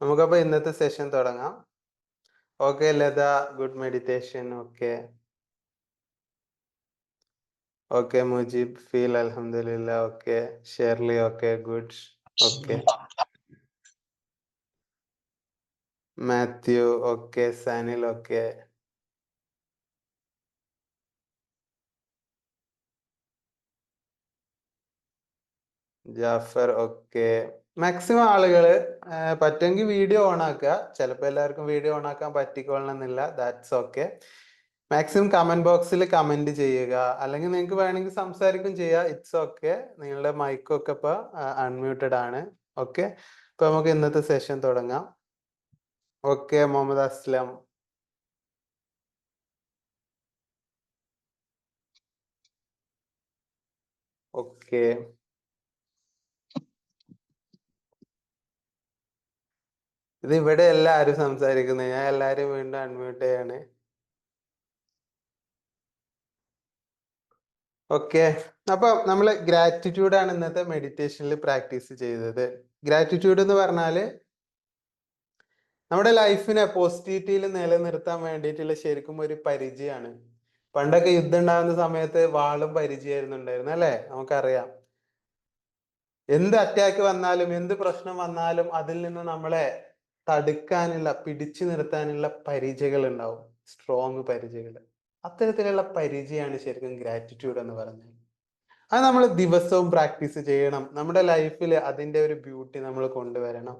നമുക്കപ്പോ ഇന്നത്തെ സെഷൻ തുടങ്ങാം. Okay Latha good meditation okay okay Mujeeb feel അലഹമില്ല okay Shirley okay good okay Mathew okay Sanil okay Jaffar okay maximum ആളുകൾ പറ്റുമെങ്കിൽ video on ആക്കുക. ചിലപ്പോൾ എല്ലാവർക്കും വീഡിയോ ഓൺ ആക്കാൻ പറ്റിക്കൊള്ളണമെന്നില്ല ദാറ്റ്സ് ഓക്കെ മാക്സിമം കമന്റ് ബോക്സിൽ കമന്റ് ചെയ്യുക. അല്ലെങ്കിൽ നിങ്ങൾക്ക് വേണമെങ്കിൽ സംസാരിക്കും ചെയ്യുക ഇറ്റ്സ് ഓക്കെ നിങ്ങളുടെ മൈക്കൊക്കെ ഇപ്പോൾ അൺമ്യൂട്ടഡ് ആണ്. ഓക്കെ ഇപ്പൊ നമുക്ക് ഇന്നത്തെ സെഷൻ തുടങ്ങാം. ഓക്കെ മുഹമ്മദ് അസ്ലം ഓക്കെ ഇത് ഇവിടെ എല്ലാരും സംസാരിക്കുന്നത് ഞാൻ എല്ലാരും വീണ്ടും അൺമ്യൂട്ട് ചെയ്യാണ്. ഓക്കെ അപ്പൊ നമ്മൾ ഗ്രാറ്റിറ്റ്യൂഡ് ആണ് ഇന്നത്തെ മെഡിറ്റേഷനിൽ പ്രാക്ടീസ് ചെയ്തത്. ഗ്രാറ്റിറ്റ്യൂഡ് എന്ന് പറഞ്ഞാൽ നമ്മുടെ ലൈഫിനെ പോസിറ്റിവിറ്റിയിൽ നിലനിർത്താൻ വേണ്ടിയിട്ടുള്ള ശരിക്കും ഒരു പരിചയമാണ്. പണ്ടൊക്കെ യുദ്ധം ഉണ്ടാകുന്ന സമയത്ത് വാളും പരിചയമായിരുന്നു ഉണ്ടായിരുന്നു അല്ലെ? നമുക്കറിയാം. എന്ത് അറ്റാക്ക് വന്നാലും എന്ത് പ്രശ്നം വന്നാലും അതിൽ നിന്ന് നമ്മളെ തടുക്കാനുള്ള പിടിച്ചു നിർത്താനുള്ള പരിചയകൾ ഉണ്ടാവും സ്ട്രോങ് പരിചയകൾ അത്തരത്തിലുള്ള പരിചയമാണ് ശരിക്കും ഗ്രാറ്റിറ്റ്യൂഡ് എന്ന് പറഞ്ഞാൽ അത് നമ്മൾ ദിവസവും പ്രാക്ടീസ് ചെയ്യണം. നമ്മുടെ ലൈഫിൽ അതിന്റെ ഒരു ബ്യൂട്ടി നമ്മൾ കൊണ്ടുവരണം.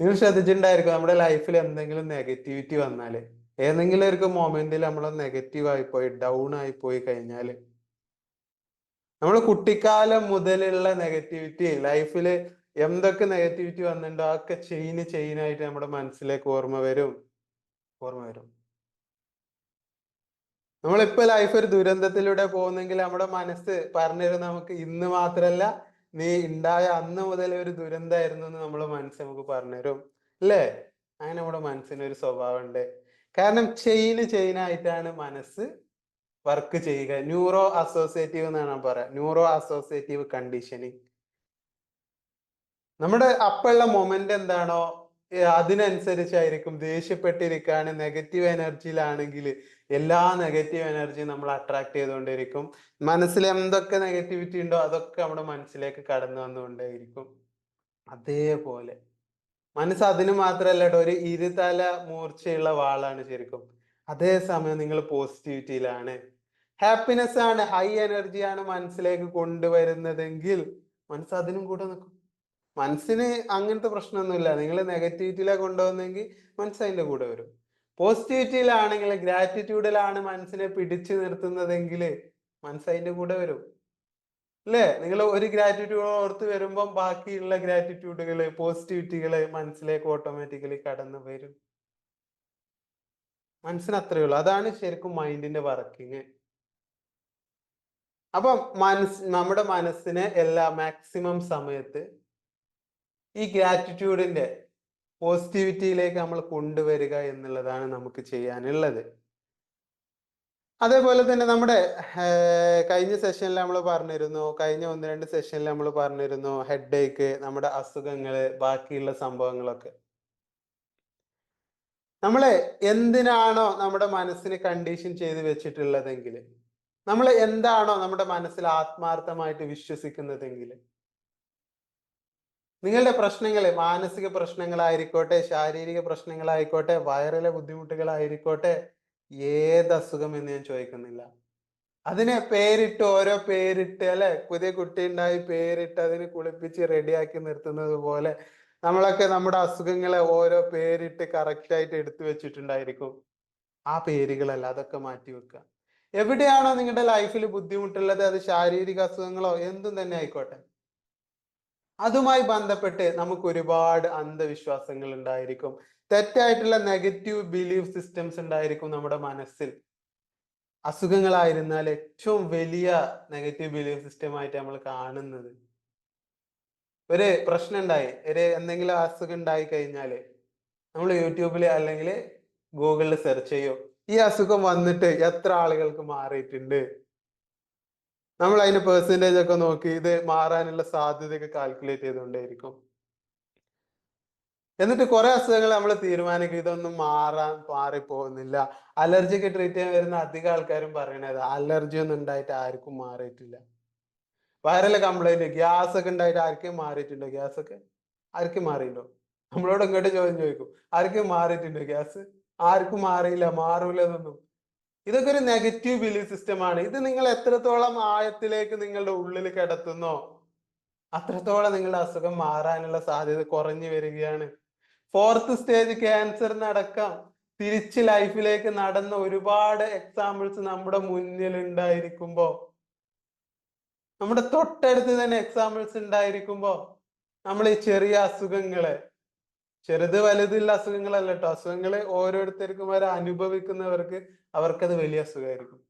നിങ്ങൾ ശ്രദ്ധിച്ചിട്ടുണ്ടായിരിക്കും നമ്മുടെ ലൈഫിൽ എന്തെങ്കിലും നെഗറ്റിവിറ്റി വന്നാൽ ഏതെങ്കിലും ഒരു മൊമെന്റിൽ നമ്മൾ നെഗറ്റീവ് ആയി പോയി ഡൗൺ ആയി പോയി കഴിഞ്ഞാൽ നമ്മൾ കുട്ടിക്കാലം മുതലുള്ള നെഗറ്റിവിറ്റി ലൈഫിൽ എന്തൊക്കെ നെഗറ്റിവിറ്റി വന്നിട്ടുണ്ടോ അതൊക്കെ ചെയിന് ചെയിനായിട്ട് നമ്മുടെ മനസ്സിലേക്ക് ഓർമ്മ വരും. ഓർമ്മ വരും. നമ്മളിപ്പോ ലൈഫ് ഒരു ദുരന്തത്തിലൂടെ പോകുന്നെങ്കിൽ നമ്മുടെ മനസ്സ് പറഞ്ഞിരുന്ന നമുക്ക് ഇന്ന് മാത്രല്ല നീ ഉണ്ടായ അന്ന് മുതൽ ഒരു ദുരന്തമായിരുന്നു എന്ന് നമ്മളെ മനസ്സ് നമുക്ക് പറഞ്ഞുതരും. അല്ലേ? അങ്ങനെ നമ്മുടെ മനസ്സിന് ഒരു സ്വഭാവം ഉണ്ട് കാരണം ചെയിന് ചെയിനായിട്ടാണ് മനസ്സ് വർക്ക് ചെയ്യുക. ന്യൂറോ അസോസിയേറ്റീവ് എന്നാണ് പറയാം. ന്യൂറോ അസോസിയേറ്റീവ് കണ്ടീഷനിങ് നമ്മുടെ അപ്പുള്ള മൊമെന്റ് എന്താണോ? അതിനനുസരിച്ചായിരിക്കും ദേഷ്യപ്പെട്ടിരിക്കുകയാണ് നെഗറ്റീവ് എനർജിയിലാണെങ്കിൽ എല്ലാ നെഗറ്റീവ് എനർജിയും നമ്മൾ അട്രാക്ട് ചെയ്തുകൊണ്ടിരിക്കും. മനസ്സിൽ എന്തൊക്കെ നെഗറ്റിവിറ്റി ഉണ്ടോ അതൊക്കെ നമ്മുടെ മനസ്സിലേക്ക് കടന്നു വന്നുകൊണ്ടേയിരിക്കും. അതേപോലെ. മനസ്സ് അതിന് മാത്രമല്ല ഒരു ഇരുതല മൂർച്ചയുള്ള വാളാണ് ശരിക്കും. അതേസമയം നിങ്ങൾ പോസിറ്റിവിറ്റിയിലാണ് ഹാപ്പിനെസ് ആണ് ഹൈ എനർജിയാണ് മനസ്സിലേക്ക് കൊണ്ടുവരുന്നതെങ്കിൽ മനസ്സ് അതിനും കൂടെ നിൽക്കും മനസ്സിന് അങ്ങനത്തെ പ്രശ്നമൊന്നുമില്ല. നിങ്ങൾ നെഗറ്റിവിറ്റിയിലാണ് കൊണ്ടുവന്നെങ്കിൽ മനസ്സ് അതിന്റെ കൂടെ വരും. പോസിറ്റിവിറ്റിയിലാണെങ്കിൽ ഗ്രാറ്റിറ്റ്യൂഡിലാണ് മനസ്സിനെ പിടിച്ചു നിർത്തുന്നതെങ്കിൽ മനസ്സ് അതിന്റെ കൂടെ വരും. അല്ലേ? നിങ്ങൾ ഒരു ഗ്രാറ്റിറ്റ്യൂഡ് ഓർത്ത് വരുമ്പം ബാക്കിയുള്ള ഗ്രാറ്റിറ്റ്യൂഡുകൾ പോസിറ്റിവിറ്റികൾ മനസ്സിലേക്ക് ഓട്ടോമാറ്റിക്കലി കടന്നു വരും. മനസ്സിന് അത്രയേ ഉള്ളൂ. അതാണ് ശരിക്കും മൈൻഡിന്റെ വർക്കിങ് അപ്പം മനസ് നമ്മുടെ മനസ്സിനെ എല്ലാ മാക്സിമം സമയത്ത് ഈ ഗ്രാറ്റിറ്റ്യൂഡിന്റെ പോസിറ്റിവിറ്റിയിലേക്ക് നമ്മൾ കൊണ്ടുവരിക എന്നുള്ളതാണ് നമുക്ക് ചെയ്യാനുള്ളത്. അതേപോലെ തന്നെ നമ്മുടെ കഴിഞ്ഞ സെഷനിൽ നമ്മൾ പറഞ്ഞിരുന്നു കഴിഞ്ഞ ഒന്ന് രണ്ട് സെഷനിൽ നമ്മൾ പറഞ്ഞിരുന്നു ഹെഡ് ഏക്ക് നമ്മുടെ അസുഖങ്ങൾ ബാക്കിയുള്ള സംഭവങ്ങളൊക്കെ. നമ്മൾ എന്തിനാണോ നമ്മുടെ മനസ്സിന് കണ്ടീഷൻ ചെയ്ത് വെച്ചിട്ടുള്ളതെങ്കിൽ നമ്മൾ എന്താണോ നമ്മുടെ മനസ്സിൽ ആത്മാർത്ഥമായിട്ട് വിശ്വസിക്കുന്നതെങ്കിൽ നിങ്ങളുടെ പ്രശ്നങ്ങൾ മാനസിക പ്രശ്നങ്ങളായിരിക്കോട്ടെ ശാരീരിക പ്രശ്നങ്ങളായിക്കോട്ടെ വയറിലെ ബുദ്ധിമുട്ടുകളായിരിക്കോട്ടെ ഏത് അസുഖം എന്ന് ഞാൻ ചോദിക്കുന്നില്ല. അതിനെ പേരിട്ട് ഓരോ പേരിട്ട് അല്ലെ? പുതിയ കുട്ടി ഉണ്ടായി പേരിട്ട് അതിനെ കുളിപ്പിച്ച് റെഡിയാക്കി നിർത്തുന്നത് പോലെ നമ്മളൊക്കെ നമ്മുടെ അസുഖങ്ങളെ ഓരോ പേരിട്ട് കറക്റ്റായിട്ട് എടുത്തു വെച്ചിട്ടുണ്ടായിരിക്കും. ആ പേരുകളല്ല അതൊക്കെ മാറ്റി വെക്കുക. എവിടെയാണോ നിങ്ങളുടെ ലൈഫിൽ ബുദ്ധിമുട്ടുള്ളത് അത് ശാരീരിക അസുഖങ്ങളോ എന്തും തന്നെ ആയിക്കോട്ടെ. അതുമായി ബന്ധപ്പെട്ട് നമുക്ക് ഒരുപാട് അന്ധവിശ്വാസങ്ങൾ ഉണ്ടായിരിക്കും. തെറ്റായിട്ടുള്ള നെഗറ്റീവ് ബിലീഫ് സിസ്റ്റംസ് ഉണ്ടായിരിക്കും നമ്മുടെ മനസ്സിൽ. അസുഖങ്ങളായിരുന്നാൽ ഏറ്റവും വലിയ നെഗറ്റീവ് ബിലീഫ് സിസ്റ്റമായിട്ട് നമ്മൾ കാണുന്നത്. ഒരു പ്രശ്നം ഉണ്ടായി. ഒരു എന്തെങ്കിലും അസുഖം ഉണ്ടായി കഴിഞ്ഞാൽ നമ്മൾ യൂട്യൂബിൽ അല്ലെങ്കിൽ ഗൂഗിളിൽ സെർച്ച് ചെയ്യും. ഈ അസുഖം വന്നിട്ട് എത്ര ആളുകൾക്ക് മാറിയിട്ടുണ്ട്? നമ്മൾ അതിന് പെർസെന്റേജ് ഒക്കെ നോക്കി ഇത് മാറാനുള്ള സാധ്യതയൊക്കെ കാൽക്കുലേറ്റ് ചെയ്തുകൊണ്ടേയിരിക്കും. എന്നിട്ട് കുറെ അസുഖങ്ങൾ നമ്മൾ തീരുമാനിക്കും. ഇതൊന്നും മാറാൻ മാറിപ്പോകുന്നില്ല. അലർജിക്ക് ട്രീറ്റ് ചെയ്യാൻ വരുന്ന അധികം ആൾക്കാരും പറയണത് അലർജി ഒന്നും ഉണ്ടായിട്ട് ആർക്കും മാറിയിട്ടില്ല. വൈറൽ കംപ്ലൈന്റ് ഗ്യാസ് ഒക്കെ ഉണ്ടായിട്ട് ആർക്കും മാറിയിട്ടുണ്ടോ? ഗ്യാസ് ഒക്കെ ആർക്കും മാറിയില്ലോ നമ്മളോട് ഇങ്ങോട്ട് ചോദ്യം ചോദിക്കും. ആർക്കും മാറിയിട്ടുണ്ടോ ഗ്യാസ് ആർക്കും മാറിയില്ല മാറൂല എന്നൊന്നും. ഇതൊക്കെ ഒരു നെഗറ്റീവ് ബിലീഫ് സിസ്റ്റമാണ് ഇത് നിങ്ങൾ എത്രത്തോളം ആഴത്തിലേക്ക് നിങ്ങളുടെ ഉള്ളിൽ കിടത്തുന്നോ അത്രത്തോളം നിങ്ങളുടെ അസുഖം മാറാനുള്ള സാധ്യത കുറഞ്ഞു വരികയാണ്. ഫോർത്ത് സ്റ്റേജ് ക്യാൻസർ നടക്കാം. തിരിച്ച് ലൈഫിലേക്ക് നടന്ന ഒരുപാട് എക്സാമ്പിൾസ് നമ്മുടെ മുന്നിൽ ഉണ്ടായിരിക്കുമ്പോ നമ്മുടെ തൊട്ടടുത്ത് തന്നെ എക്സാമ്പിൾസ് ഉണ്ടായിരിക്കുമ്പോ നമ്മൾ ഈ ചെറിയ അസുഖങ്ങളെ ചെറുത് വലുതുള്ള അസുഖങ്ങളല്ല കേട്ടോ അസുഖങ്ങൾ ഓരോരുത്തർക്കും വരെ അനുഭവിക്കുന്നവർക്ക് അവർക്കത് വലിയ അസുഖമായിരിക്കും.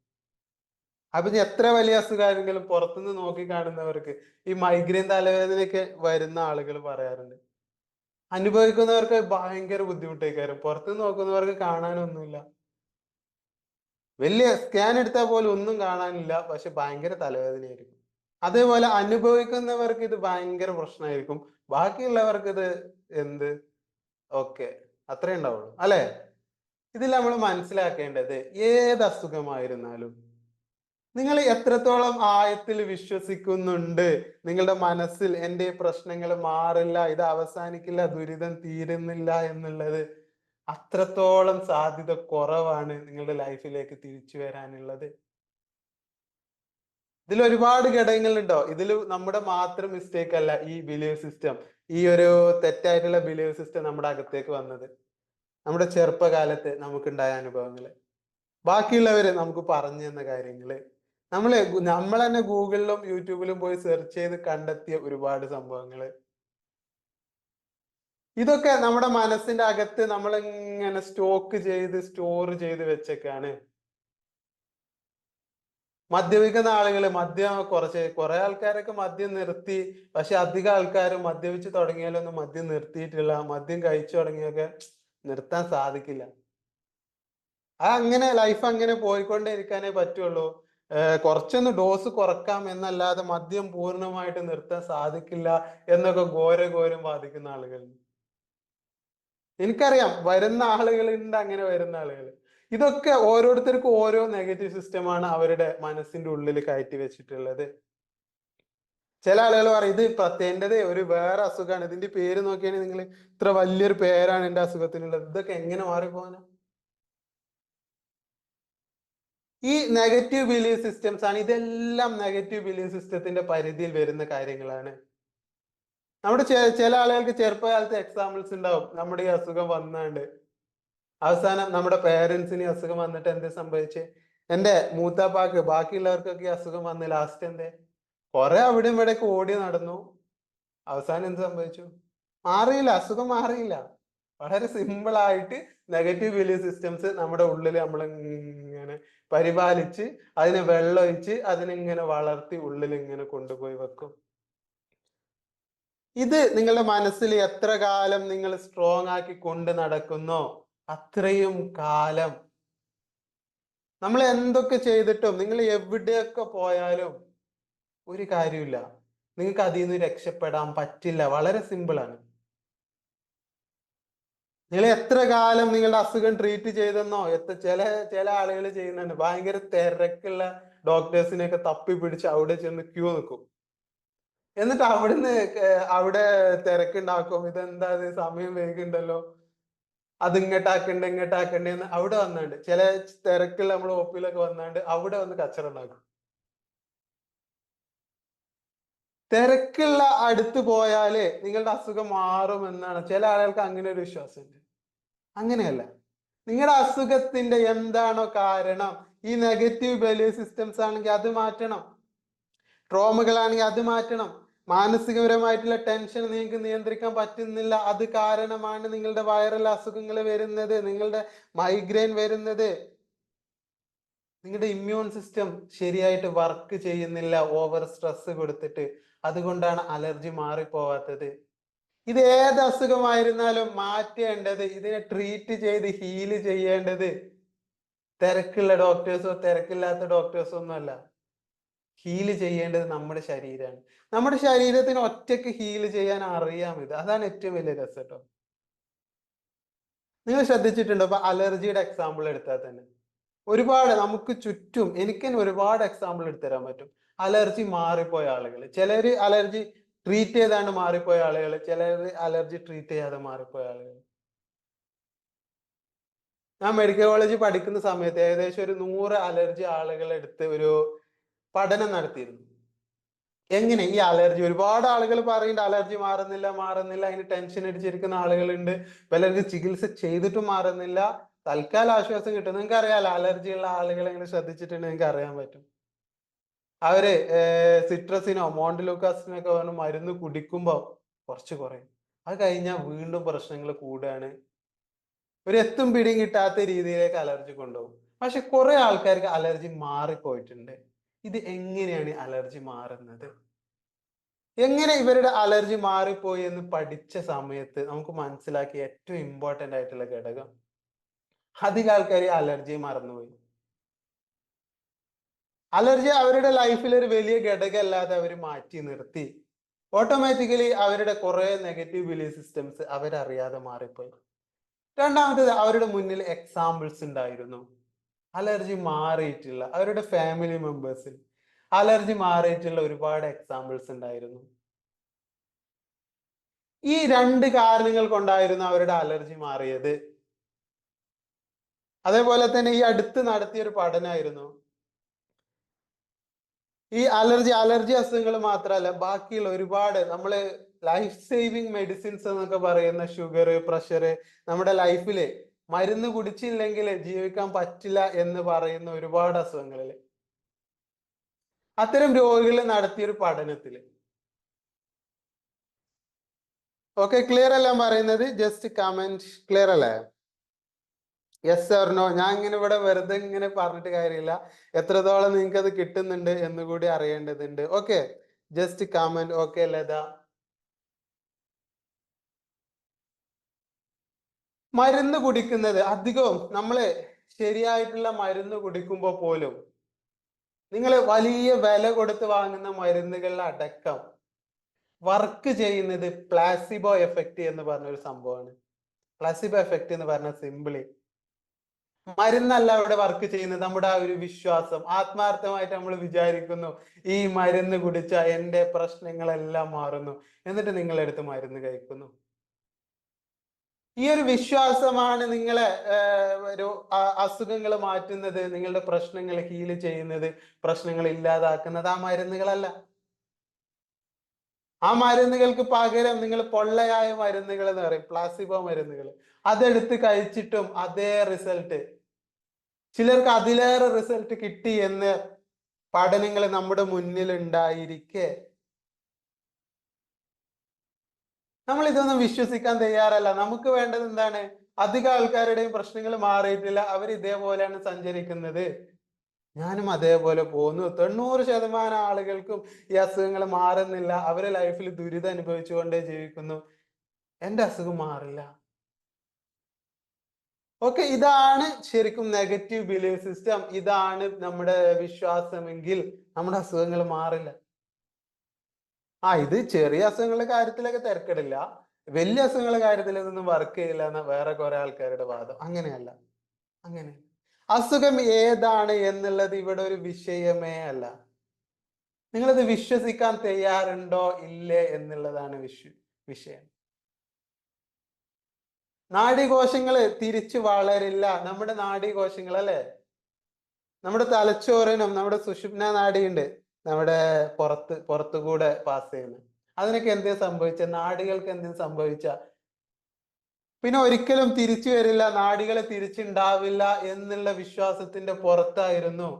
അപ്പൊ എത്ര വലിയ അസുഖമാണെങ്കിലും പുറത്തുനിന്ന് നോക്കി കാണുന്നവർക്ക് ഈ മൈഗ്രെയിൻ തലവേദനയൊക്കെ വരുന്ന ആളുകൾ പറയാറുണ്ട്. അനുഭവിക്കുന്നവർക്ക് ഭയങ്കര ബുദ്ധിമുട്ടേക്കാരും. പുറത്തുനിന്ന് നോക്കുന്നവർക്ക് കാണാനൊന്നുമില്ല. വലിയ സ്കാൻ എടുത്താൽ പോലും ഒന്നും കാണാനില്ല. പക്ഷെ ഭയങ്കര തലവേദനയായിരിക്കും. അതേപോലെ അനുഭവിക്കുന്നവർക്ക് ഇത് ഭയങ്കര പ്രശ്നമായിരിക്കും. ബാക്കിയുള്ളവർക്ക് ഇത് എന്ത്? ഓക്കെ. അത്രേ ഉണ്ടാവുള്ളൂ. അല്ലെ? ഇതിൽ നമ്മൾ മനസ്സിലാക്കേണ്ടത് ഏത് അസുഖമായിരുന്നാലും നിങ്ങൾ എത്രത്തോളം ആയത്തിൽ വിശ്വസിക്കുന്നുണ്ട്? നിങ്ങളുടെ മനസ്സിൽ എന്റെ പ്രശ്നങ്ങൾ മാറില്ല ഇത് അവസാനിക്കില്ല ദുരിതം തീരുന്നില്ല എന്നുള്ളത് അത്രത്തോളം സാധ്യത കുറവാണ് നിങ്ങളുടെ ലൈഫിലേക്ക് തിരിച്ചു വരാനുള്ളത്. ഇതിൽ ഒരുപാട് ഘടകങ്ങളുണ്ടോ? ഇതിൽ നമ്മുടെ മാത്രം മിസ്റ്റേക്ക് അല്ല ഈ ബിലീവ് സിസ്റ്റം ഈ ഒരു തെറ്റായിട്ടുള്ള ബിലീവ് സിസ്റ്റം നമ്മുടെ അകത്തേക്ക് വന്നത്. നമ്മുടെ ചെറുപ്പകാലത്ത് നമുക്കുണ്ടായ അനുഭവങ്ങൾ. ബാക്കിയുള്ളവര് നമുക്ക് പറഞ്ഞു തന്ന കാര്യങ്ങൾ. നമ്മൾ നമ്മൾ തന്നെ ഗൂഗിളിലും യൂട്യൂബിലും പോയി സെർച്ച് ചെയ്ത് കണ്ടെത്തിയ ഒരുപാട് സംഭവങ്ങൾ. ഇതൊക്കെ നമ്മുടെ മനസ്സിന്റെ അകത്ത് നമ്മൾ ഇങ്ങനെ സ്റ്റോക്ക് ചെയ്ത് സ്റ്റോർ ചെയ്ത് വെച്ചൊക്കെയാണ് മദ്യപിക്കുന്ന ആളുകൾ മദ്യം കുറച്ച് കുറെ ആൾക്കാരൊക്കെ മദ്യം നിർത്തി. പക്ഷെ അധികം ആൾക്കാരും മദ്യപിച്ച് തുടങ്ങിയാലൊന്നും മദ്യം നിർത്തിയിട്ടില്ല. മദ്യം കഴിച്ചു തുടങ്ങിയൊക്കെ നിർത്താൻ സാധിക്കില്ല. ആ അങ്ങനെ ലൈഫ് അങ്ങനെ പോയിക്കൊണ്ടേ ഇരിക്കാനേ പറ്റുള്ളൂ കുറച്ചൊന്ന് ഡോസ് കുറക്കാം എന്നല്ലാതെ മദ്യം പൂർണമായിട്ട് നിർത്താൻ സാധിക്കില്ല എന്നൊക്കെ ഘോര ഘോരം ബാധിക്കുന്ന ആളുകൾ. എനിക്കറിയാം വരുന്ന ആളുകൾ ഉണ്ട് അങ്ങനെ വരുന്ന ആളുകൾ ഇതൊക്കെ ഓരോരുത്തർക്കും ഓരോ നെഗറ്റീവ് സിസ്റ്റമാണ് അവരുടെ മനസ്സിന്റെ ഉള്ളിൽ കയറ്റി വെച്ചിട്ടുള്ളത്. ചില ആളുകൾ പറയും ഇത് പ്രത്യേകതേ ഒരു വേറെ അസുഖമാണ് ഇതിന്റെ പേര് നോക്കിയാണെങ്കിൽ നിങ്ങൾ ഇത്ര വലിയൊരു പേരാണ് എന്റെ അസുഖത്തിനുള്ളത്. ഇതൊക്കെ എങ്ങനെ മാറിപ്പോകാനാ ഈ നെഗറ്റീവ് ബിലീവ് സിസ്റ്റംസ് ആണ്. ഇതെല്ലാം നെഗറ്റീവ് ബിലീവ് സിസ്റ്റത്തിന്റെ പരിധിയിൽ വരുന്ന കാര്യങ്ങളാണ്. നമ്മുടെ ചില ആളുകൾക്ക് ചെറുപ്പകാലത്ത് എക്സാമ്പിൾസ് ഉണ്ടാവും. നമ്മുടെ ഈ അസുഖം വന്നാണ്ട്. അവസാനം നമ്മുടെ പേരൻസിന് അസുഖം വന്നിട്ട് എന്ത് സംഭവിച്ചേ? എന്റെ മൂത്താപ്പാക്ക് ബാക്കിയുള്ളവർക്കൊക്കെ അസുഖം വന്ന് ലാസ്റ്റ് എന്തേ? കുറെ അവിടെ ഇവിടെ ഓടി നടന്നു. അവസാനം എന്ത് സംഭവിച്ചു? മാറിയില്ല അസുഖം മാറിയില്ല. വളരെ സിമ്പിൾ ആയിട്ട് നെഗറ്റീവ് ബിലീഫ് സിസ്റ്റംസ് നമ്മുടെ ഉള്ളിൽ നമ്മൾ ഇങ്ങനെ പരിപാലിച്ച് അതിനെ വെള്ളമൊഴിച്ച് അതിനിങ്ങനെ വളർത്തി ഉള്ളിൽ ഇങ്ങനെ കൊണ്ടുപോയി വെക്കും. ഇത് നിങ്ങളുടെ മനസ്സിൽ എത്ര കാലം നിങ്ങൾ സ്ട്രോങ് ആക്കി കൊണ്ട് നടക്കുന്നോ? അത്രയും കാലം. നമ്മൾ എന്തൊക്കെ ചെയ്തിട്ടും നിങ്ങൾ എവിടെയൊക്കെ പോയാലും ഒരു കാര്യമില്ല നിങ്ങൾക്ക് അതിൽ നിന്ന് രക്ഷപ്പെടാൻ പറ്റില്ല. വളരെ സിമ്പിളാണ്. നിങ്ങൾ എത്ര കാലം നിങ്ങളുടെ അസുഖം ട്രീറ്റ് ചെയ്തെന്നോ എത്ര ചില ചില ആളുകൾ ചെയ്യുന്നുണ്ട്. ഭയങ്കര തിരക്കുള്ള ഡോക്ടേഴ്സിനെയൊക്കെ തപ്പി പിടിച്ച് അവിടെ ചെന്ന് ക്യൂ നിൽക്കും. എന്നിട്ട് അവിടുന്ന് അവിടെ തിരക്കുണ്ടാക്കും. ഇതെന്താ ഇത്? സമയം വൈകുണ്ടല്ലോ. അത് ഇങ്ങോട്ടാക്കണ്ടേ ഇങ്ങോട്ടാക്കണ്ടേ എന്ന് അവിടെ വന്നാണ്ട്. ചില തിരക്കുള്ള നമ്മുടെ ഒപ്പിലൊക്കെ വന്നാണ്ട് അവിടെ വന്ന് കച്ചറ ഉണ്ടാക്കും. തിരക്കുള്ള അടുത്ത് പോയാലേ നിങ്ങളുടെ അസുഖം മാറും എന്നാണ്. ചില ആളുകൾക്ക് അങ്ങനെ ഒരു വിശ്വാസമുണ്ട്. അങ്ങനെയല്ല. നിങ്ങളുടെ അസുഖത്തിന്റെ എന്താണോ കാരണം ഈ നെഗറ്റീവ് ബിലീവ് സിസ്റ്റംസ് ആണെങ്കിൽ അത് മാറ്റണം. ട്രോമകളാണെങ്കിൽ അത് മാറ്റണം. മാനസികപരമായിട്ടുള്ള ടെൻഷൻ നിങ്ങൾക്ക് നിയന്ത്രിക്കാൻ പറ്റുന്നില്ല. അത് കാരണമാണ് നിങ്ങളുടെ വൈറൽ അസുഖങ്ങൾ വരുന്നത് നിങ്ങളുടെ മൈഗ്രെയിൻ വരുന്നത്. നിങ്ങളുടെ ഇമ്മ്യൂൺ സിസ്റ്റം ശരിയായിട്ട് വർക്ക് ചെയ്യുന്നില്ല ഓവർ സ്ട്രെസ് കൊടുത്തിട്ട്. അതുകൊണ്ടാണ് അലർജി മാറിപ്പോവാത്തത്. ഇത് ഏത് അസുഖമായിരുന്നാലും മാറ്റേണ്ടത് ഇതിനെ ട്രീറ്റ് ചെയ്ത് ഹീൽ ചെയ്യേണ്ടത്. തിരക്കുള്ള ഡോക്ടേഴ്സോ തിരക്കില്ലാത്ത ഡോക്ടേഴ്സോ ഒന്നുമല്ല ഹീൽ ചെയ്യേണ്ടത് നമ്മുടെ ശരീരമാണ് നമ്മുടെ ശരീരത്തിന് ഒറ്റയ്ക്ക് ഹീൽ ചെയ്യാൻ അറിയാം ഇത്. അതാണ് ഏറ്റവും വലിയ രസം കേട്ടോ നിങ്ങൾ ശ്രദ്ധിച്ചിട്ടുണ്ടോ? അപ്പൊ അലർജിയുടെ എക്സാമ്പിൾ എടുത്താൽ തന്നെ. ഒരുപാട് നമുക്ക് ചുറ്റും എനിക്ക് തന്നെ ഒരുപാട് എക്സാമ്പിൾ എടുത്തുതരാൻ പറ്റും. അലർജി മാറിപ്പോയ ആളുകൾ. ചിലർ അലർജി ട്രീറ്റ് ചെയ്താണ്ട് മാറിപ്പോയ ആളുകൾ. ചിലർ അലർജി ട്രീറ്റ് ചെയ്യാതെ മാറിപ്പോയ ആളുകൾ. ഞാൻ മെഡിക്കൽ കോളേജിൽ പഠിക്കുന്ന സമയത്ത് ഏകദേശം ഒരു നൂറ് അലർജി ആളുകൾ എടുത്ത് ഒരു പഠനം നടത്തിയിരുന്നു. എങ്ങനെ? ഈ അലർജി ഒരുപാട് ആളുകൾ പറയുന്നുണ്ട് അലർജി മാറുന്നില്ല മാറുന്നില്ല അതിന് ടെൻഷൻ അടിച്ചിരിക്കുന്ന ആളുകളുണ്ട്. പലർക്ക് ചികിത്സ ചെയ്തിട്ടും മാറുന്നില്ല. തൽക്കാല ആശ്വാസം കിട്ടും. നിങ്ങൾക്ക് അറിയാലോ അലർജി ഉള്ള ആളുകളെ ഇങ്ങനെ ശ്രദ്ധിച്ചിട്ടുണ്ടെങ്കിൽ നിങ്ങൾക്ക് അറിയാൻ പറ്റും. അവർ സിട്രസിനോ മോണ്ടിലൂക്കാസിനോ ഒക്കെ പറഞ്ഞ് മരുന്ന് കുടിക്കുമ്പോൾ കുറച്ച് കുറയും. അത് കഴിഞ്ഞാൽ വീണ്ടും പ്രശ്നങ്ങൾ കൂടുകയാണ്. ഒരു എത്തും പിടിയും കിട്ടാത്ത രീതിയിലേക്ക് അലർജി കൊണ്ടുപോകും. പക്ഷെ കുറെ ആൾക്കാർക്ക് അലർജി മാറിപ്പോയിട്ടുണ്ട്. ഇത് എങ്ങനെയാണ് അലർജി മാറുന്നത്? എങ്ങനെ ഇവരുടെ അലർജി മാറിപ്പോയി എന്ന് പഠിച്ച സമയത്ത് നമുക്ക് മനസ്സിലാക്കിയ ഏറ്റവും ഇമ്പോർട്ടന്റ് ആയിട്ടുള്ള ഘടകം? അധികം ആൾക്കാർ അലർജി മറന്നുപോയി. അലർജി അവരുടെ ലൈഫിൽ ഒരു വലിയ ഘടകമല്ലാതെ അവർ മാറ്റി നിർത്തി. ഓട്ടോമാറ്റിക്കലി അവരുടെ കുറെ നെഗറ്റീവ് ബിലീഫ് സിസ്റ്റംസ് അവരറിയാതെ മാറിപ്പോയി. രണ്ടാമത്തേത് അവരുടെ മുന്നിൽ എക്സാമ്പിൾസ് ഉണ്ടായിരുന്നു. അലർജി മാറിയിട്ടുള്ള അവരുടെ ഫാമിലി മെമ്പേഴ്സിൽ അലർജി മാറിയിട്ടുള്ള ഒരുപാട് എക്സാമ്പിൾസ് ഉണ്ടായിരുന്നു. ഈ രണ്ട് കാരണങ്ങൾ കൊണ്ടായിരുന്നു അവരുടെ അലർജി മാറിയത്. അതേപോലെ തന്നെ ഈ അടുത്ത് നടത്തിയ ഒരു പഠനമായിരുന്നു ഈ അലർജി അലർജി അസുഖങ്ങൾ മാത്രമല്ല ബാക്കിയുള്ള ഒരുപാട് നമ്മൾ ലൈഫ് സേവിങ് മെഡിസിൻസ് എന്നൊക്കെ പറയുന്ന ഷുഗർ പ്രഷർ നമ്മുടെ ലൈഫിൽ മരുന്ന് കുടിച്ചില്ലെങ്കിൽ ജീവിക്കാൻ പറ്റില്ല എന്ന് പറയുന്ന ഒരുപാട് അസുഖങ്ങളിൽ അത്തരം രോഗികൾ നടത്തിയൊരു പഠനത്തിൽ. ഓക്കെ ക്ലിയർ അല്ല പറയുന്നത്? ജസ്റ്റ് കമന്റ് ക്ലിയർ അല്ലേ? യെസ് ഓർ നോ ഞാൻ ഇങ്ങനെ ഇവിടെ വെറുതെ ഇങ്ങനെ പറഞ്ഞിട്ട് കാര്യമില്ല. എത്രത്തോളം നിങ്ങൾക്ക് അത് കിട്ടുന്നുണ്ട് എന്ന് കൂടി അറിയേണ്ടതുണ്ട്. Okay just comment okay Latha. മരുന്ന് കുടിക്കുന്നത് അധികവും നമ്മൾ ശരിയായിട്ടുള്ള മരുന്ന് കുടിക്കുമ്പോൾ പോലും നിങ്ങൾ വലിയ വില കൊടുത്ത് വാങ്ങുന്ന മരുന്നുകളുടെ അടക്കം വർക്ക് ചെയ്യുന്നത് പ്ലാസിബോ എഫക്റ്റ് എന്ന് പറഞ്ഞ ഒരു സംഭവമാണ്. പ്ലാസിബോ എഫക്റ്റ് എന്ന് പറഞ്ഞ സിമ്പിളി മരുന്നല്ല അവിടെ വർക്ക് ചെയ്യുന്നത്. നമ്മുടെ ആ ഒരു വിശ്വാസം. ആത്മാർത്ഥമായിട്ട് നമ്മൾ വിചാരിക്കുന്നു ഈ മരുന്ന് കുടിച്ച എന്റെ പ്രശ്നങ്ങളെല്ലാം മാറുന്നു. എന്നിട്ട് നിങ്ങളെടുത്ത് മരുന്ന് കഴിക്കുന്നു. ഈ ഒരു വിശ്വാസമാണ് നിങ്ങളെ ഒരു അസുഖങ്ങൾ മാറ്റുന്നത് നിങ്ങളുടെ പ്രശ്നങ്ങൾ ഹീൽ ചെയ്യുന്നത് പ്രശ്നങ്ങൾ ഇല്ലാതാക്കുന്നത്. ആ മരുന്നുകളല്ല. ആ മരുന്നുകൾക്ക് പകരം നിങ്ങൾ പൊള്ളയായ മരുന്നുകൾ എന്ന് പറയും പ്ലാസിബോ മരുന്നുകൾ. അതെടുത്ത് കഴിച്ചിട്ടും അതേ റിസൾട്ട് ചിലർക്ക് അതിലേറെ റിസൾട്ട് കിട്ടി എന്ന് പഠനങ്ങൾ നമ്മുടെ മുന്നിൽ ഉണ്ടായിരിക്കെ നമ്മൾ ഇതൊന്നും വിശ്വസിക്കാൻ തയ്യാറല്ല. നമുക്ക് വേണ്ടത് എന്താണ്? അധിക ആൾക്കാരുടെയും പ്രശ്നങ്ങൾ മാറിയിട്ടില്ല. അവർ ഇതേപോലെയാണ് സഞ്ചരിക്കുന്നത്. ഞാനും അതേപോലെ പോകുന്നു. തൊണ്ണൂറ് ശതമാനം ആളുകൾക്കും ഈ അസുഖങ്ങൾ മാറുന്നില്ല. അവരെ ലൈഫിൽ ദുരിതം അനുഭവിച്ചുകൊണ്ടേ ജീവിക്കുന്നു. എന്റെ അസുഖം മാറില്ല. ഓക്കെ ഇതാണ് ശരിക്കും നെഗറ്റീവ് ബിലീഫ് സിസ്റ്റം. ഇതാണ് നമ്മുടെ വിശ്വാസമെങ്കിൽ നമ്മുടെ അസുഖങ്ങൾ മാറില്ല. ആ ഇത് ചെറിയ അസുഖങ്ങളുടെ കാര്യത്തിലൊക്കെ തിരക്കിടില്ല. വലിയ അസുഖങ്ങളുടെ കാര്യത്തിൽ ഇതൊന്നും വർക്ക് ചെയ്യില്ല എന്ന വേറെ കുറെ ആൾക്കാരുടെ വാദം. അങ്ങനെയല്ല. അങ്ങനെ. അസുഖം ഏതാണ് എന്നുള്ളത് ഇവിടെ ഒരു വിഷയമേ അല്ല. നിങ്ങളത് വിശ്വസിക്കാൻ തയ്യാറുണ്ടോ? ഇല്ലേ? എന്നുള്ളതാണ് വിഷു വിഷയം. നാഡീകോശങ്ങൾ തിരിച്ചു വളരില്ല. നമ്മുടെ നാഡീകോശങ്ങൾ അല്ലെ നമ്മുടെ തലച്ചോറിനും നമ്മുടെ സുഷുപ്ന നാഡിയുണ്ട് നമ്മുടെ പുറത്ത് പുറത്തുകൂടെ പാസ് ചെയ്യുന്നത്. അതിനൊക്കെ എന്തേ സംഭവിച്ച നാടികൾക്ക് എന്തെങ്കിലും സംഭവിച്ച പിന്നെ ഒരിക്കലും തിരിച്ചു വരില്ല നാടികളെ തിരിച്ചുണ്ടാവില്ല എന്നുള്ള വിശ്വാസത്തിന്റെ പുറത്തായിരുന്നു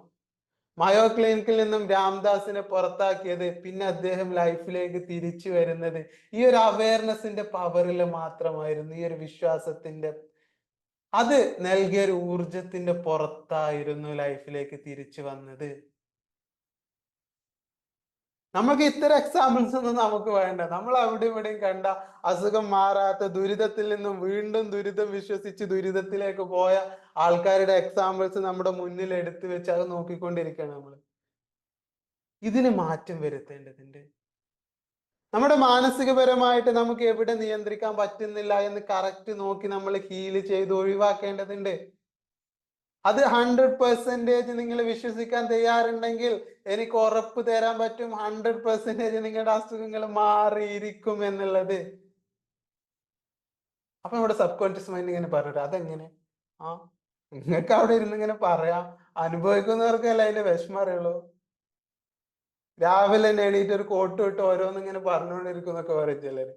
മയോ ക്ലിനിക്കിൽ നിന്നും രാംദാസിനെ പുറത്താക്കിയത്. പിന്നെ അദ്ദേഹം ലൈഫിലേക്ക് തിരിച്ചു വരുന്നത്. ഈ ഒരു അവയർനെസിന്റെ പവറിൽ മാത്രമായിരുന്നു ഈ ഒരു വിശ്വാസത്തിന്റെ അത് നൽകിയ ഒരു ഊർജത്തിന്റെ പുറത്തായിരുന്നു ലൈഫിലേക്ക് തിരിച്ചു വന്നത്. നമുക്ക് ഇത്തരം എക്സാമ്പിൾസ് ഒന്നും നമുക്ക് വേണ്ട. നമ്മൾ അവിടെ ഇവിടെയും കണ്ട അസുഖം മാറാത്ത ദുരിതത്തിൽ നിന്നും വീണ്ടും ദുരിതം വിശ്വസിച്ച് ദുരിതത്തിലേക്ക് പോയ ആൾക്കാരുടെ എക്സാമ്പിൾസ് നമ്മുടെ മുന്നിൽ എടുത്തു വെച്ച് അത് നോക്കിക്കൊണ്ടിരിക്കുകയാണ് നമ്മൾ ഇതിന് മാറ്റം വരുത്തേണ്ടതുണ്ട്. നമ്മുടെ മാനസികപരമായിട്ട് നമുക്ക് എവിടെ നിയന്ത്രിക്കാൻ പറ്റുന്നില്ല എന്ന് കറക്റ്റ് നോക്കി നമ്മൾ ഹീൽ ചെയ്ത് ഒഴിവാക്കേണ്ടതുണ്ട്. അത് ഹൺഡ്രഡ് പെർസെന്റേജ് നിങ്ങൾ വിശ്വസിക്കാൻ തയ്യാറുണ്ടെങ്കിൽ എനിക്ക് ഉറപ്പ് തരാൻ പറ്റും ഹൺഡ്രഡ് പെർസെന്റേജ് നിങ്ങളുടെ അസുഖങ്ങൾ മാറിയിരിക്കും എന്നുള്ളത്. അപ്പൊ നമ്മുടെ സബ് കോൺഷ്യസ് മൈൻഡ് ഇങ്ങനെ പറഞ്ഞിട്ട് അതെങ്ങനെ? ആ നിങ്ങൾക്ക് അവിടെ ഇരുന്ന് ഇങ്ങനെ പറയാം. അനുഭവിക്കുന്നവർക്കല്ല അതിന്റെ വിഷമം അറിയുള്ളൂ? രാവിലെ എണീറ്റ് ഒരു കോട്ട് ഇട്ട് ഓരോന്നും ഇങ്ങനെ പറഞ്ഞുകൊണ്ടിരിക്കും എന്നൊക്കെ പറയും ചിലര്.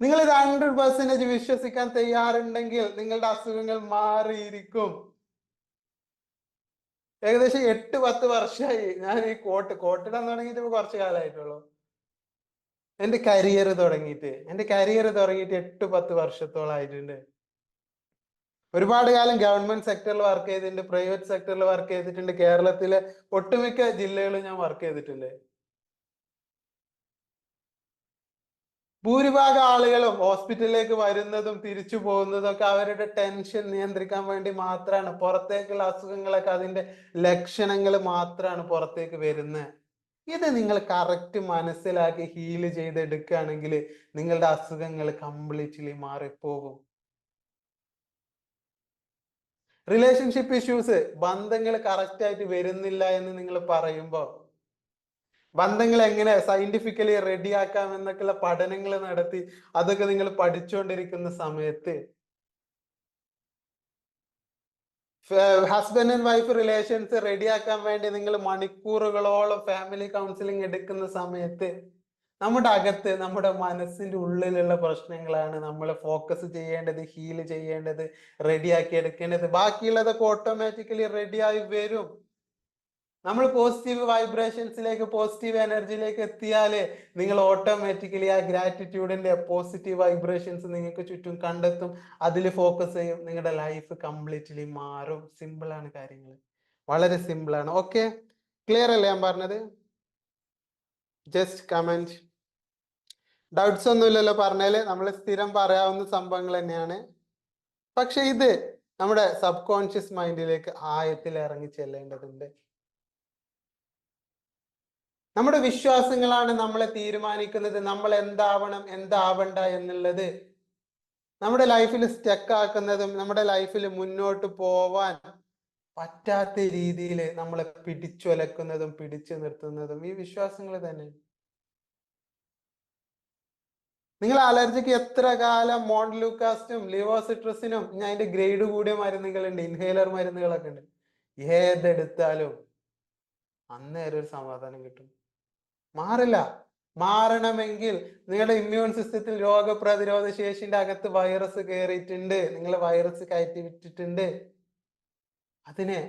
നിങ്ങൾ ഇത് ഹൺഡ്രഡ് പെർസെന്റേജ് വിശ്വസിക്കാൻ തയ്യാറുണ്ടെങ്കിൽ നിങ്ങളുടെ അസുഖങ്ങൾ മാറിയിരിക്കും. ഏകദേശം എട്ട് പത്ത് വർഷമായി ഞാൻ ഈ കോട്ട് കോട്ടിടാൻ തുടങ്ങിയിട്ട് ഇപ്പൊ കുറച്ച് കാലമായിട്ടുള്ളൂ എന്റെ കരിയർ തുടങ്ങിയിട്ട് എന്റെ കരിയർ തുടങ്ങിയിട്ട് എട്ട് പത്ത് വർഷത്തോളം ആയിട്ടുണ്ട്. ഒരുപാട് കാലം ഗവൺമെന്റ് സെക്ടറിൽ വർക്ക് ചെയ്തിട്ടുണ്ട് പ്രൈവറ്റ് സെക്ടറിൽ വർക്ക് ചെയ്തിട്ടുണ്ട് കേരളത്തിലെ ഒട്ടുമിക്ക ജില്ലകളിൽ ഞാൻ വർക്ക് ചെയ്തിട്ടുണ്ട്. ഭൂരിഭാഗം ആളുകളും ഹോസ്പിറ്റലിലേക്ക് വരുന്നതും തിരിച്ചു പോകുന്നതും ഒക്കെ അവരുടെ ടെൻഷൻ നിയന്ത്രിക്കാൻ വേണ്ടി മാത്രമാണ്. പുറത്തേക്കുള്ള അസുഖങ്ങളൊക്കെ അതിന്റെ ലക്ഷണങ്ങൾ മാത്രമാണ് പുറത്തേക്ക് വരുന്നത്. ഇത് നിങ്ങൾ കറക്റ്റ് മനസ്സിലാക്കി ഹീൽ ചെയ്തെടുക്കുകയാണെങ്കിൽ നിങ്ങളുടെ അസുഖങ്ങൾ കംപ്ലീറ്റ്ലി മാറിപ്പോകും. റിലേഷൻഷിപ്പ് ഇഷ്യൂസ് ബന്ധങ്ങൾ കറക്റ്റായിട്ട് വരുന്നില്ല എന്ന് നിങ്ങൾ പറയുമ്പോൾ ബന്ധങ്ങൾ എങ്ങനെ സയന്റിഫിക്കലി റെഡിയാക്കാം എന്നൊക്കെയുള്ള പഠനങ്ങൾ നടത്തി അതൊക്കെ നിങ്ങൾ പഠിച്ചുകൊണ്ടിരിക്കുന്ന സമയത്ത്. ഹസ്ബൻഡ് ആൻഡ് വൈഫ് റിലേഷൻസ് റെഡിയാക്കാൻ വേണ്ടി നിങ്ങൾ മണിക്കൂറുകളോളം ഫാമിലി കൗൺസിലിംഗ് എടുക്കുന്ന സമയത്ത് നമ്മുടെ അകത്ത് നമ്മുടെ മനസ്സിന്റെ ഉള്ളിലുള്ള പ്രശ്നങ്ങളാണ് നമ്മൾ ഫോക്കസ് ചെയ്യേണ്ടത് ഹീൽ ചെയ്യേണ്ടത് റെഡിയാക്കി എടുക്കേണ്ടത്. ബാക്കിയുള്ളതൊക്കെ ഓട്ടോമാറ്റിക്കലി റെഡിയായി വരും. നമ്മൾ പോസിറ്റീവ് വൈബ്രേഷൻസിലേക്ക് പോസിറ്റീവ് എനർജിയിലേക്ക് എത്തിയാൽ നിങ്ങൾ ഓട്ടോമാറ്റിക്കലി ആ ഗ്രാറ്റിറ്റ്യൂഡിന്റെ പോസിറ്റീവ് വൈബ്രേഷൻസ് നിങ്ങൾക്ക് ചുറ്റും കണ്ടെത്തും. അതിൽ ഫോക്കസ് ചെയ്യും. നിങ്ങളുടെ ലൈഫ് കംപ്ലീറ്റ്ലി മാറും. സിമ്പിൾ ആണ് കാര്യങ്ങൾ വളരെ സിമ്പിൾ ആണ്. ഓക്കെ ക്ലിയർ അല്ലേ ഞാൻ പറഞ്ഞത്? ജസ്റ്റ് കമന്റ് ഡൗട്ട്സ് ഒന്നുമില്ലല്ലോ പറഞ്ഞാൽ. നമ്മൾ സ്ഥിരം പറയാവുന്ന സംഭവങ്ങൾ തന്നെയാണ്. പക്ഷെ ഇത് നമ്മുടെ സബ് കോൺഷ്യസ് മൈൻഡിലേക്ക് ആയത്തിൽ ഇറങ്ങി ചെല്ലേണ്ടതുണ്ട്. നമ്മുടെ വിശ്വാസങ്ങളാണ് നമ്മളെ തീരുമാനിക്കുന്നത്. നമ്മൾ എന്താവണം എന്താവണ്ട എന്നുള്ളത്. നമ്മുടെ ലൈഫിൽ സ്റ്റക്ക് ആക്കുന്നതും നമ്മുടെ ലൈഫിൽ മുന്നോട്ട് പോവാൻ പറ്റാത്ത രീതിയിൽ നമ്മളെ പിടിച്ചുലക്കുന്നതും പിടിച്ചു നിർത്തുന്നതും ഈ വിശ്വാസങ്ങൾ തന്നെ നിങ്ങൾ അലർജിക്ക് എത്ര കാലം മോൺലൂക്കാസ്റ്റും ലിവോസിട്രസിനും ഞാൻ അതിന്റെ ഗ്രേഡ് കൂടിയ മരുന്നുകളുണ്ട് ഇൻഹേലർ മരുന്നുകളൊക്കെ ഉണ്ട്. ഏതെടുത്താലും അന്നേരം ഒരു സമാധാനം കിട്ടും. മാറില്ല. മാറണമെങ്കിൽ നിങ്ങളുടെ ഇമ്മ്യൂൺ സിസ്റ്റത്തിൽ രോഗപ്രതിരോധ ശേഷിന്റെ അകത്ത് വൈറസ് കയറിയിട്ടുണ്ട് നിങ്ങൾ വൈറസ് കയറ്റി വിട്ടിട്ടുണ്ട്. അതിനെ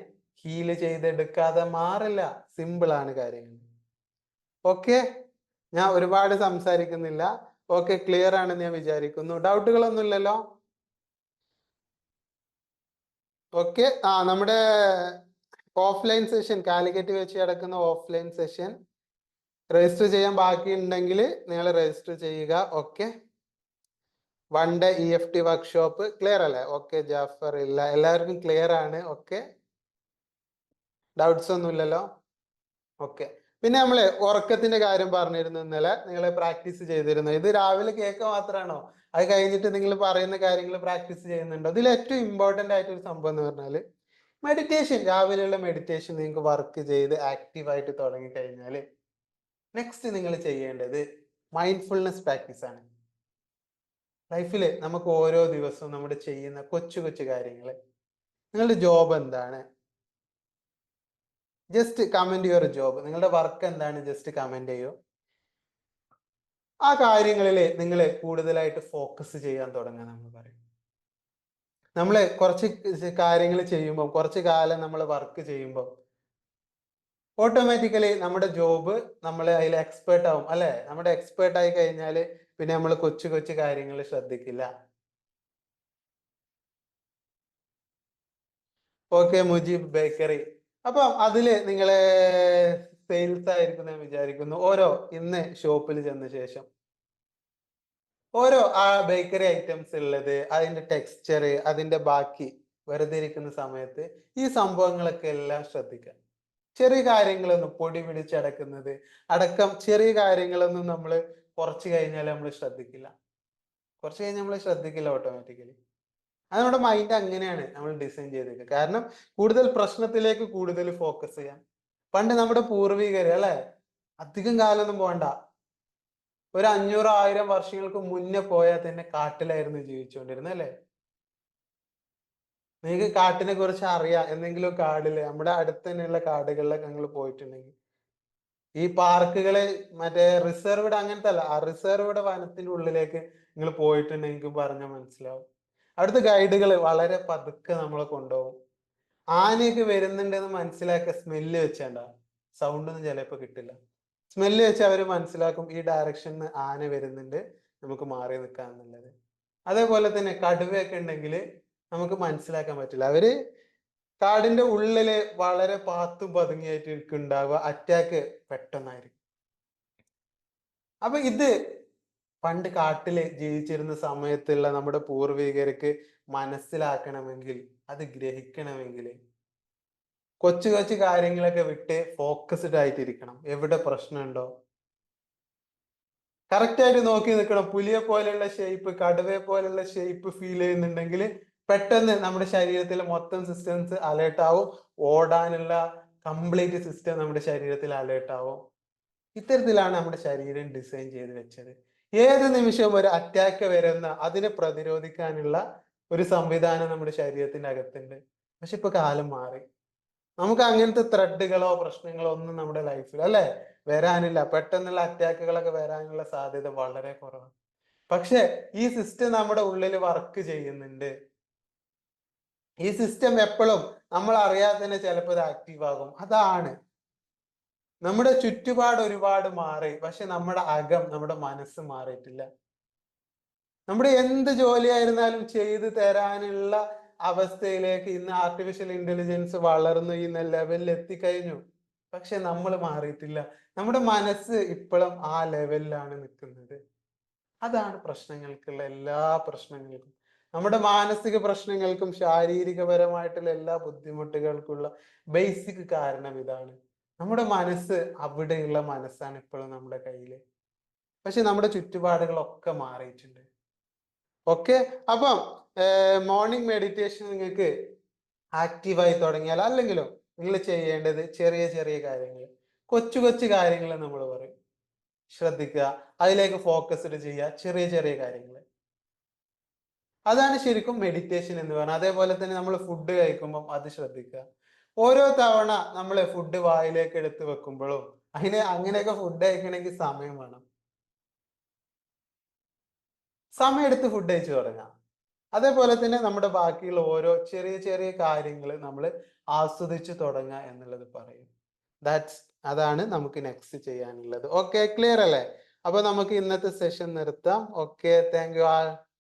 ഹീൽ ചെയ്തെടുക്കാതെ മാറില്ല. സിമ്പിൾ ആണ് കാര്യങ്ങൾ. ഓക്കെ ഞാൻ ഒരുപാട് സംസാരിക്കുന്നില്ല. ഓക്കെ ക്ലിയർ ആണെന്ന് ഞാൻ വിചാരിക്കുന്നു. ഡൗട്ടുകളൊന്നും ഇല്ലല്ലോ? ഓക്കെ ആ നമ്മുടെ ഓഫ്ലൈൻ സെഷൻ കാലിക്കറ്റ് വെച്ച് കിടക്കുന്ന ഓഫ്ലൈൻ സെഷൻ രജിസ്റ്റർ ചെയ്യാൻ ബാക്കിയുണ്ടെങ്കിൽ നിങ്ങൾ രജിസ്റ്റർ ചെയ്യുക. Okay one day E F T workshop clear അല്ലേ? ഓക്കെ ജാഫർ ഇല്ല. എല്ലാവർക്കും ക്ലിയർ ആണ്. ഓക്കെ ഡൗട്ട്സ് ഒന്നും ഇല്ലല്ലോ? ഓക്കെ പിന്നെ നമ്മൾ ഉറക്കത്തിന്റെ കാര്യം പറഞ്ഞിരുന്നു ഇന്നലെ. നിങ്ങൾ പ്രാക്ടീസ് ചെയ്തിരുന്നു. ഇത് രാവിലെ കേൾക്കുക മാത്രമാണോ? അത് കഴിഞ്ഞിട്ട് നിങ്ങൾ പറയുന്ന കാര്യങ്ങൾ പ്രാക്ടീസ് ചെയ്യുന്നുണ്ടോ? ഇതിൽ ഏറ്റവും ഇമ്പോർട്ടന്റ് ആയിട്ടൊരു സംഭവം എന്ന് പറഞ്ഞാൽ മെഡിറ്റേഷൻ രാവിലെയുള്ള മെഡിറ്റേഷൻ നിങ്ങൾക്ക് വർക്ക് ചെയ്ത് ആക്റ്റീവായിട്ട് തുടങ്ങി കഴിഞ്ഞാൽ നെക്സ്റ്റ് നിങ്ങൾ ചെയ്യേണ്ടത് മൈൻഡ്ഫുൾനെസ് പ്രാക്ടീസ് ആണ്. ലൈഫിൽ നമുക്ക് ഓരോ ദിവസവും നമ്മൾ ചെയ്യുന്ന കൊച്ചു കൊച്ചു കാര്യങ്ങൾ. നിങ്ങളുടെ ജോബ് എന്താണ്? ജസ്റ്റ് കമന്റ് യുവർ ജോബ് നിങ്ങളുടെ വർക്ക് എന്താണ്? ജസ്റ്റ് കമന്റ് ചെയ്യൂ. ആ കാര്യങ്ങളിൽ നിങ്ങൾ കൂടുതലായിട്ട് ഫോക്കസ് ചെയ്യാൻ തുടങ്ങുക നമ്മൾ പറയും. നമ്മൾ കുറച്ച് കാര്യങ്ങൾ ചെയ്യുമ്പോൾ കുറച്ച് കാലം നമ്മൾ വർക്ക് ചെയ്യുമ്പോൾ ഓട്ടോമാറ്റിക്കലി നമ്മുടെ ജോബ് നമ്മൾ അതിൽ എക്സ്പേർട്ട് ആവും അല്ലെ? നമ്മുടെ എക്സ്പേർട്ട് ആയി കഴിഞ്ഞാൽ പിന്നെ നമ്മൾ കൊച്ചു കൊച്ചു കാര്യങ്ങൾ ശ്രദ്ധിക്കില്ല. Okay Mujeeb bakery. അപ്പം അതിൽ നിങ്ങളെ സെയിൽസ് ആയിരിക്കും ഞാൻ വിചാരിക്കുന്നു. ഓരോ ഇന്ന് ഷോപ്പിൽ ചെന്ന ശേഷം. ഓരോ ആ ബേക്കറി ഐറ്റംസ് ഉള്ളത് അതിന്റെ ടെക്സ്ചർ അതിന്റെ ബാക്കി വെറുതെ ഇരിക്കുന്ന സമയത്ത് ഈ സംഭവങ്ങളൊക്കെ എല്ലാം ശ്രദ്ധിക്കുക. ചെറിയ കാര്യങ്ങളൊന്നും പൊടി പിടിച്ചടക്കുന്നത്. അടക്കം ചെറിയ കാര്യങ്ങളൊന്നും നമ്മൾ കുറച്ച് കഴിഞ്ഞാൽ നമ്മൾ ശ്രദ്ധിക്കില്ല. കുറച്ച് കഴിഞ്ഞാൽ നമ്മൾ ശ്രദ്ധിക്കില്ല ഓട്ടോമാറ്റിക്കലി അത് നമ്മുടെ മൈൻഡ് അങ്ങനെയാണ് നമ്മൾ ഡിസൈൻ ചെയ്തേക്കുക കാരണം കൂടുതൽ പ്രശ്നത്തിലേക്ക് കൂടുതൽ ഫോക്കസ് ചെയ്യാം. പണ്ട് നമ്മുടെ പൂർവികർ അല്ലെ? അധികം കാലമൊന്നും പോകണ്ട ഒരു അഞ്ഞൂറ് ആയിരം വർഷങ്ങൾക്ക് മുന്നേ പോയാൽ തന്നെ കാട്ടിലായിരുന്നു ജീവിച്ചുകൊണ്ടിരുന്നത് അല്ലെ? നിങ്ങൾക്ക് കാട്ടിനെ കുറിച്ച് അറിയാം. എന്തെങ്കിലും കാടിൽ നമ്മുടെ അടുത്ത് തന്നെയുള്ള കാടുകളിലൊക്കെ നിങ്ങൾ പോയിട്ടുണ്ടെങ്കിൽ. ഈ പാർക്കുകൾ മറ്റേ റിസർവ്ഡ് അങ്ങനത്തെ അല്ല ആ റിസർവ്ഡ് വനത്തിന്റെ ഉള്ളിലേക്ക് നിങ്ങൾ പോയിട്ടുണ്ടെങ്കിൽ പറഞ്ഞാൽ മനസ്സിലാവും. അവിടുത്തെ ഗൈഡുകൾ വളരെ പതുക്കെ നമ്മളെ കൊണ്ടുപോകും. ആനയൊക്കെ വരുന്നുണ്ടെന്ന് മനസ്സിലാക്കുക സ്മെല്ല് വെച്ചേണ്ട. സൗണ്ട് ഒന്നും ചിലപ്പോൾ കിട്ടില്ല. സ്മെല്ല് വെച്ച് അവർ മനസ്സിലാക്കും ഈ ഡയറക്ഷനിൽ ആന വരുന്നുണ്ട്. നമുക്ക് മാറി നിൽക്കാം എന്നുള്ളത്. അതേപോലെ തന്നെ കടുവയൊക്കെ ഉണ്ടെങ്കിൽ നമുക്ക് മനസ്സിലാക്കാൻ പറ്റില്ല. അവർ കാടിന്റെ ഉള്ളിൽ വളരെ പാത്തും പതുങ്ങിയായിട്ട് ഉണ്ടാവുക അറ്റാക്ക് പെട്ടെന്നായിരിക്കും. അപ്പൊ ഇത് പണ്ട് കാട്ടിൽ ജീവിച്ചിരുന്ന സമയത്തുള്ള നമ്മുടെ പൂർവികർക്ക് മനസ്സിലാക്കണമെങ്കിൽ അത് ഗ്രഹിക്കണമെങ്കിൽ കൊച്ചു കൊച്ചു കാര്യങ്ങളൊക്കെ വിട്ട് ഫോക്കസ്ഡ് ആയിട്ടിരിക്കണം. എവിടെ പ്രശ്നമുണ്ടോ? കറക്റ്റ് ആയിട്ട് നോക്കി നിൽക്കണം. പുലിയെ പോലെയുള്ള ഷേപ്പ് കടുവയെ പോലെയുള്ള ഷേപ്പ് ഫീൽ ചെയ്യുന്നുണ്ടെങ്കിൽ പെട്ടെന്ന് നമ്മുടെ ശരീരത്തിലെ മൊത്തം സിസ്റ്റംസ് അലേർട്ട് ആവും. ഓടാനുള്ള കംപ്ലീറ്റ് സിസ്റ്റം നമ്മുടെ ശരീരത്തിൽ അലേർട്ട് ആവും. ഇത്തരത്തിലാണ് നമ്മുടെ ശരീരം ഡിസൈൻ ചെയ്ത് വെച്ചത്. ഏത് നിമിഷവും ഒരു അറ്റാക്ക് വരുന്ന അതിനെ പ്രതിരോധിക്കാനുള്ള ഒരു സംവിധാനം നമ്മുടെ ശരീരത്തിന്റെ അകത്തുണ്ട്. പക്ഷെ ഇപ്പൊ കാലം മാറി. നമുക്ക് അങ്ങനത്തെ ത്രെഡുകളോ പ്രശ്നങ്ങളോ ഒന്നും നമ്മുടെ ലൈഫിൽ അല്ലെ? വരാനില്ല. പെട്ടെന്നുള്ള അറ്റാക്കുകളൊക്കെ വരാനുള്ള സാധ്യത വളരെ കുറവാണ്. പക്ഷെ ഈ സിസ്റ്റം നമ്മുടെ ഉള്ളിൽ വർക്ക് ചെയ്യുന്നുണ്ട്. ഈ സിസ്റ്റം എപ്പോഴും നമ്മൾ അറിയാതെ തന്നെ ചിലപ്പോൾ ഇത് ആക്റ്റീവ് ആകും. അതാണ്. നമ്മുടെ ചുറ്റുപാട് ഒരുപാട് മാറി പക്ഷെ നമ്മുടെ അകം നമ്മുടെ മനസ്സ് മാറിയിട്ടില്ല. നമ്മുടെ എന്ത് ജോലിയായിരുന്നാലും ചെയ്തു തരാനുള്ള അവസ്ഥയിലേക്ക് ഇന്ന് ആർട്ടിഫിഷ്യൽ ഇന്റലിജൻസ് വളർന്നു ഈ ലെവലിൽ എത്തിക്കഴിഞ്ഞു. പക്ഷെ നമ്മൾ മാറിയിട്ടില്ല. നമ്മുടെ മനസ്സ് ഇപ്പോഴും ആ ലെവലിലാണ് നിൽക്കുന്നത്. അതാണ് പ്രശ്നങ്ങൾക്കുള്ള എല്ലാ പ്രശ്നങ്ങൾക്കും. നമ്മുടെ മാനസിക പ്രശ്നങ്ങൾക്കും ശാരീരികപരമായിട്ടുള്ള എല്ലാ ബുദ്ധിമുട്ടുകൾക്കുള്ള ബേസിക് കാരണം ഇതാണ്. നമ്മുടെ മനസ്സ് അവിടെയുള്ള മനസ്സാണ് ഇപ്പോഴും നമ്മുടെ കയ്യിൽ പക്ഷെ നമ്മുടെ ചുറ്റുപാടുകളൊക്കെ മാറിയിട്ടുണ്ട്. ഓക്കെ? അപ്പം മോർണിംഗ് മെഡിറ്റേഷൻ നിങ്ങൾക്ക് ആക്റ്റീവായി തുടങ്ങിയാൽ അല്ലെങ്കിലും നിങ്ങൾ ചെയ്യേണ്ടത് ചെറിയ ചെറിയ കാര്യങ്ങൾ. കൊച്ചു കൊച്ചു കാര്യങ്ങൾ നമ്മൾ പറയും. ശ്രദ്ധിക്കുക. അതിലേക്ക് ഫോക്കസ്ഡ് ചെയ്യുക. ചെറിയ ചെറിയ കാര്യങ്ങൾ. അതാണ് ശരിക്കും മെഡിറ്റേഷൻ എന്ന് പറയുന്നത് അതേപോലെ തന്നെ നമ്മൾ ഫുഡ് കഴിക്കുമ്പം അത് ശ്രദ്ധിക്കുക. ഓരോ തവണ നമ്മൾ ഫുഡ് വായിലേക്ക് എടുത്ത് വെക്കുമ്പോഴും അതിന് അങ്ങനെയൊക്കെ ഫുഡ് കഴിക്കണമെങ്കിൽ സമയം വേണം. സമയം എടുത്ത് ഫുഡ് കഴിച്ചു തുടങ്ങാം. അതേപോലെ തന്നെ നമ്മുടെ ബാക്കിയുള്ള ഓരോ ചെറിയ ചെറിയ കാര്യങ്ങൾ നമ്മൾ ആസ്വദിച്ചു തുടങ്ങുക എന്നുള്ളത് പറയും. ദാറ്റ്സ് അതാണ് നമുക്ക് നെക്സ്റ്റ് ചെയ്യാനുള്ളത്. ഓക്കെ ക്ലിയർ അല്ലേ? അപ്പൊ നമുക്ക് ഇന്നത്തെ സെഷൻ നിർത്താം. Okay thank you all